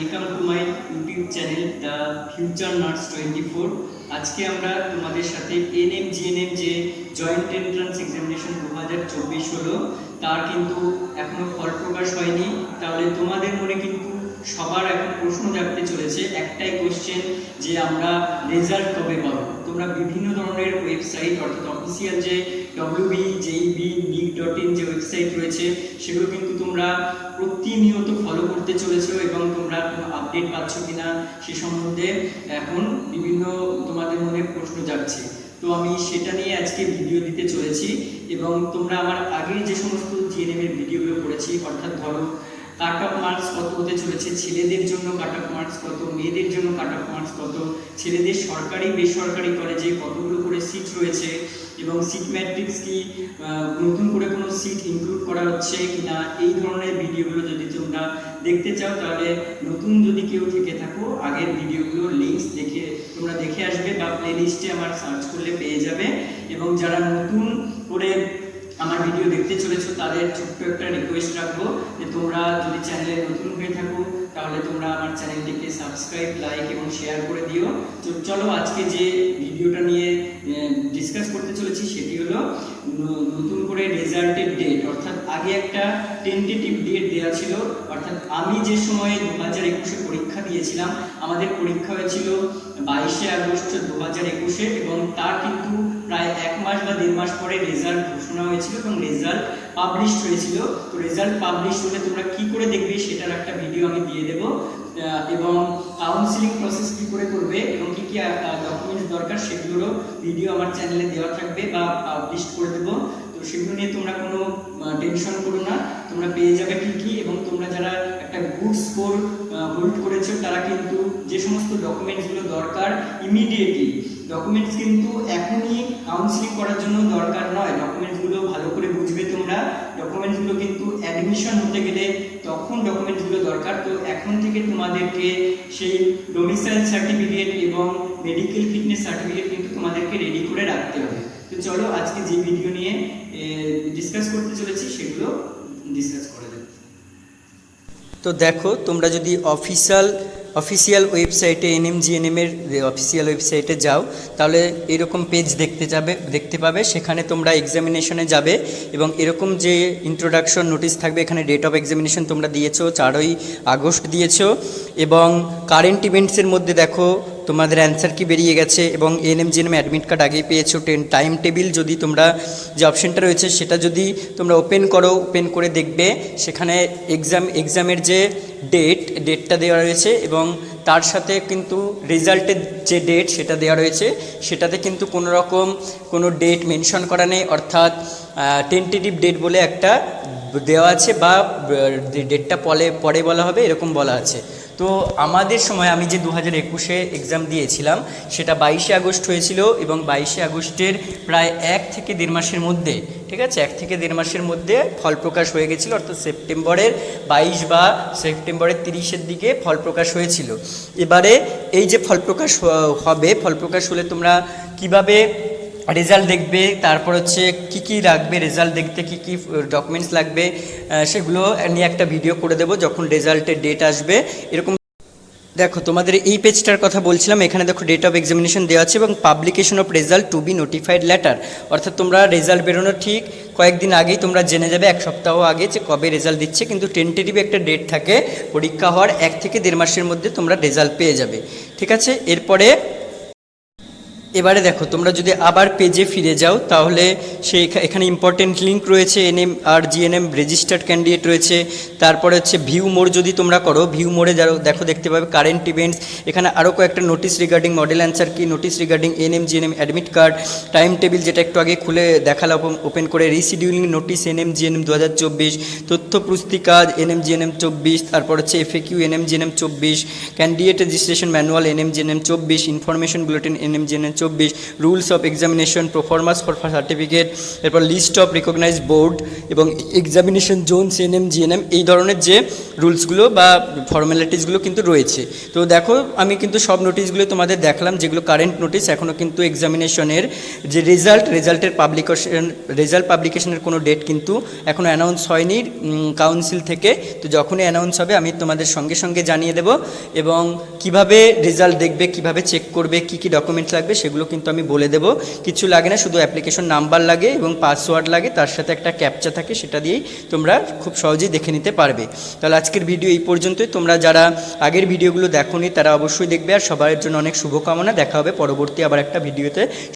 Welcome to my YouTube channel the future nurse twenty four আজকে আমরা তোমাদের সাথে এনএম জিএনএম যে জয়েন্ট এন্ট্রান্স এক্সামিনেশন দু হাজার চব্বিশ হলো। তার কিন্তু এখনও ফল প্রকাশ হয়নি। তাহলে তোমাদের মনে কিন্তু সবার এখন প্রশ্ন জাগতে চলেছে, একটাই কোশ্চেন যে আমরা রেজাল্ট কবে পাবো? তোমরা বিভিন্ন ধরনের ওয়েবসাইট অর্থাৎ অফিসিয়াল যে ডব্লিউবি জেইবি নিক ডট ইন যে ওয়েবসাইট রয়েছে, সেগুলো কিন্তু তোমরা প্রতিনিয়ত ফলো করতে চলেছো এবং তোমরা আপডেট পাচ্ছ কিনা সে সম্বন্ধে এখন বিভিন্ন তোমাদের মনে প্রশ্ন যাচ্ছে তো আমি সেটা নিয়ে আজকে ভিডিও দিতে চলেছি এবং তোমরা আমার আগে যে সমস্ত জিএনএম এর ভিডিওগুলো করেছি অর্থাৎ ধরো কাট অফ মার্কস কত হতে চলেছে? ছেলেদের জন্য কাট অফ মার্কস কত? মেয়েদের জন্য কাট অফ মার্কস কত? ছেলেদের সরকারি, বেসরকারি কলেজে কতগুলো করে সিট রয়েছে? এবং সিট ম্যাট্রিক্স কি নতুন করে কোনো সিট ইনক্লুড করা হচ্ছে কিনা? এই ধরনের ভিডিওগুলো যদি তোমরা দেখতে চাও, তাহলে নতুন যদি কেউ থেকে থাকো, আগের ভিডিওগুলো লিঙ্কস দেখে, তোমরা দেখে আসবে বা প্লেলিস্টে আমার সার্চ করলে পেয়ে যাবে। এবং যারা নতুন করে আমার ভিডিও দেখতে চলেছো, তাদের ছোট্ট একটা রিকোয়েস্ট রাখব যে তোমরা যদি চ্যানেলে নতুন হয়ে থাকো, তাহলে তোমরা আমার চ্যানেলটিকে সাবস্ক্রাইব লাইক এবং শেয়ার করে দিও। তো চলো আজকে যে ভিডিওটা নিয়ে ডিসকাস করতে চলেছি সেটি হলো নতুন করে রেজাল্টের ডেট অর্থাৎ আগে একটা টেন্টেটিভ ডেট দেওয়া ছিল। অর্থাৎ আমি যে সময়ে দু হাজার একুশে পরীক্ষা দিয়েছিলাম, আমাদের পরীক্ষা হয়েছিল বাইশে আগস্ট দু হাজার একুশে এবং তার কিন্তু প্রায় এক মাস বা দেড় মাস পরে রেজাল্ট ঘোষণা হয়েছিল এবং রেজাল্ট পাবলিশ হয়েছিল। তো রেজাল্ট পাবলিশ হলে তোমরা কি করে দেখবে সেটার একটা ভিডিও আমি দিয়ে দেবো। এবং কাউন্সিলিং প্রসেস কি করে করবে এবং কি কি ডকুমেন্টস দরকার সেগুলোরও ভিডিও আমার চ্যানেলে দেওয়া থাকবে বা পাবলিশ করে দেবো। তো সেগুলো নিয়ে তোমরা কোনো টেনশন করো না। তোমরা পেয়ে যাবে ঠিকই এবং তোমরা যারা একটা গুড স্কোর হোল্ড কিন্তু যে সমস্ত ডকুমেন্টসগুলো দরকার ইমিডিয়েটলি ডকুমেন্টস কিন্তু এখনই কাউন্সিলিং করার জন্য দরকার নয়। ডকুমেন্টসগুলো ভালো করে বুঝবে তোমরা। ডকুমেন্টসগুলো কিন্তু অ্যাডমিশন হতে গেলে তখন ডকুমেন্টসগুলো দরকার। তো এখন থেকে তোমাদেরকে সেই ডোমিসাইল সার্টিফিকেট এবং মেডিকেল ফিটনেস সার্টিফিকেট কিন্তু তোমাদেরকে রেডি করে রাখতে হবে। তো চলো আজকে যে ভিডিও নিয়ে ডিসকাস করতে চলেছি, সেগুলো ডিসকাস করে দেবো তো দেখো, তোমরা যদি অফিসিয়াল অফিসিয়াল ওয়েবসাইটে এনএমজিএনএমের অফিসিয়াল ওয়েবসাইটে যাও, তাহলে এরকম পেজ দেখতে যাবে, দেখতে পাবে, সেখানে তোমরা এক্সামিনেশনে যাবে এবং এরকম যে ইন্ট্রোডাকশন নোটিশ থাকবে, এখানে ডেট অফ এক্সামিনেশন তোমরা দিয়েছ, চারই আগস্ট দিয়েছ এবং কারেন্ট ইভেন্টসের মধ্যে দেখো তোমাদের অ্যান্সার কি বেরিয়ে গেছে এবং এনএম জিএনএম অ্যাডমিট কার্ড আগেই পেয়েছ টেন টাইম টেবিল যদি তোমরা যে অপশনটা রয়েছে সেটা যদি তোমরা ওপেন করো ওপেন করে দেখবে, সেখানে এক্সাম এক্সামের যে ডেট ডেটটা দেওয়া রয়েছে এবং তার সাথে কিন্তু রেজাল্টের যে ডেট সেটা দেওয়া রয়েছে, সেটাতে কিন্তু কোনো রকম কোনো ডেট মেনশন করা নেই, অর্থাৎ টেন্টেটিভ ডেট বলে একটা দেওয়া আছে বা ডেটটা পরে পরে বলা হবে, এরকম বলা আছে। তো আমাদের সময় আমি যে দু হাজার একুশে এক্সাম দিয়েছিলাম, সেটা বাইশে আগস্ট হয়েছিল এবং বাইশে আগস্টের প্রায় এক থেকে দেড় মাসের মধ্যে, ঠিক আছে? এক থেকে দেড় মাসের মধ্যে ফল প্রকাশ হয়ে গেছিল, অর্থাৎ সেপ্টেম্বরের বাইশ বা সেপ্টেম্বরের তিরিশের দিকে ফল প্রকাশ হয়েছিল। এবারে এই যে ফল প্রকাশ হবে, ফল প্রকাশ হলে তোমরা কীভাবে রেজাল্ট দেখবে, তারপর হচ্ছে কি কি লাগবে রেজাল্ট দেখতে কি কি ডকুমেন্টস লাগবে সেগুলো নিয়ে একটা ভিডিও করে দেবো যখন রেজাল্টের ডেট আসবে। এরকম দেখো, তোমাদের এই পেজটার কথা বলছিলাম, এখানে দেখো ডেট অফ এক্সামিনেশন দেওয়া আছে এবং publication of result to be notified letter অর্থাৎ তোমরা রেজাল্ট বেরোনোর ঠিক কয়েকদিন আগেই তোমরা জেনে যাবে, এক সপ্তাহ আগে যে কবে রেজাল্ট দিচ্ছে, কিন্তু টেন্টেটিভ একটা ডেট থাকে, পরীক্ষা হওয়ার এক থেকে দেড় মাসের মধ্যে তোমরা রেজাল্ট পেয়ে যাবে। ঠিক আছে? এরপরে এবারে দেখো, তোমরা যদি আবার পেজে ফিরে যাও, তাহলে সেই এখানে ইম্পর্টেন্ট লিঙ্ক রয়েছে, এনএম আর জিএনএম রেজিস্টার্ড ক্যান্ডিডেট রয়েছে, তারপরে হচ্ছে ভিউ মোড যদি তোমরা করো ভিউ মোডে যাও, দেখো, দেখতে পাবে কারেন্ট ইভেন্টস এখানে আরও কয়েকটা নোটিশ রিগার্ডিং মডেল অ্যান্সার কি notice regarding NM, GNM admit card time table যেটা একটু আগে খুলে দেখালাম ওপেন করে রিসিডিউলিং নোটিশ এনএম, জিএনএম দু হাজার চব্বিশ, তথ্য পুস্তিকা এনএম, জিএনএম চব্বিশ, তারপর হচ্ছে এফএকিউ এনএম, জিএনএম চব্বিশ candidate registration manual NM, GNM চব্বিশ ইনফরমেশন বুলেটিন এনএম, জিএনএম চব্বিশ rules of examination proformas for certificate এরপর লিস্ট অফ রিকগনাইজ বোর্ড এবং এক্সামিনেশন জোন সিএনএম জিএনএম এই ধরনের যে রুলসগুলো বা ফর্মালিটিসগুলো কিন্তু রয়েছে। তো দেখো, আমি কিন্তু সব নোটিশগুলো তোমাদের দেখলাম, যেগুলো কারেন্ট নোটিশ এখনও কিন্তু এক্সামিনেশনের যে রেজাল্ট রেজাল্টের পাবলিকেশন রেজাল্ট পাবলিকেশনের কোনো ডেট কিন্তু এখনও অ্যানাউন্স হয়নি কাউন্সিল থেকে। তো যখনই অ্যানাউন্স হবে, আমি তোমাদের সঙ্গে সঙ্গে জানিয়ে দেব এবং কীভাবে রেজাল্ট দেখবে, কীভাবে চেক করবে, কি কি ডকুমেন্টস লাগবে সেগুলো কিন্তু আমি বলে দেব। কিছু লাগে না, শুধু অ্যাপ্লিকেশন নাম্বার লাগে এবং পাসওয়ার্ড লাগে, তার সাথে একটা ক্যাপচা থাকে, সেটা দিয়েই তোমরা খুব সহজেই দেখে নিতে পারবে। তাহলে আজকের ভিডিও এই পর্যন্তই। তোমরা যারা আগের ভিডিওগুলো দেখোনি, তারা অবশ্যই দেখবে। আর সবার জন্য অনেক শুভকামনা। দেখা হবে পরবর্তী আবার একটা ভিডিওতে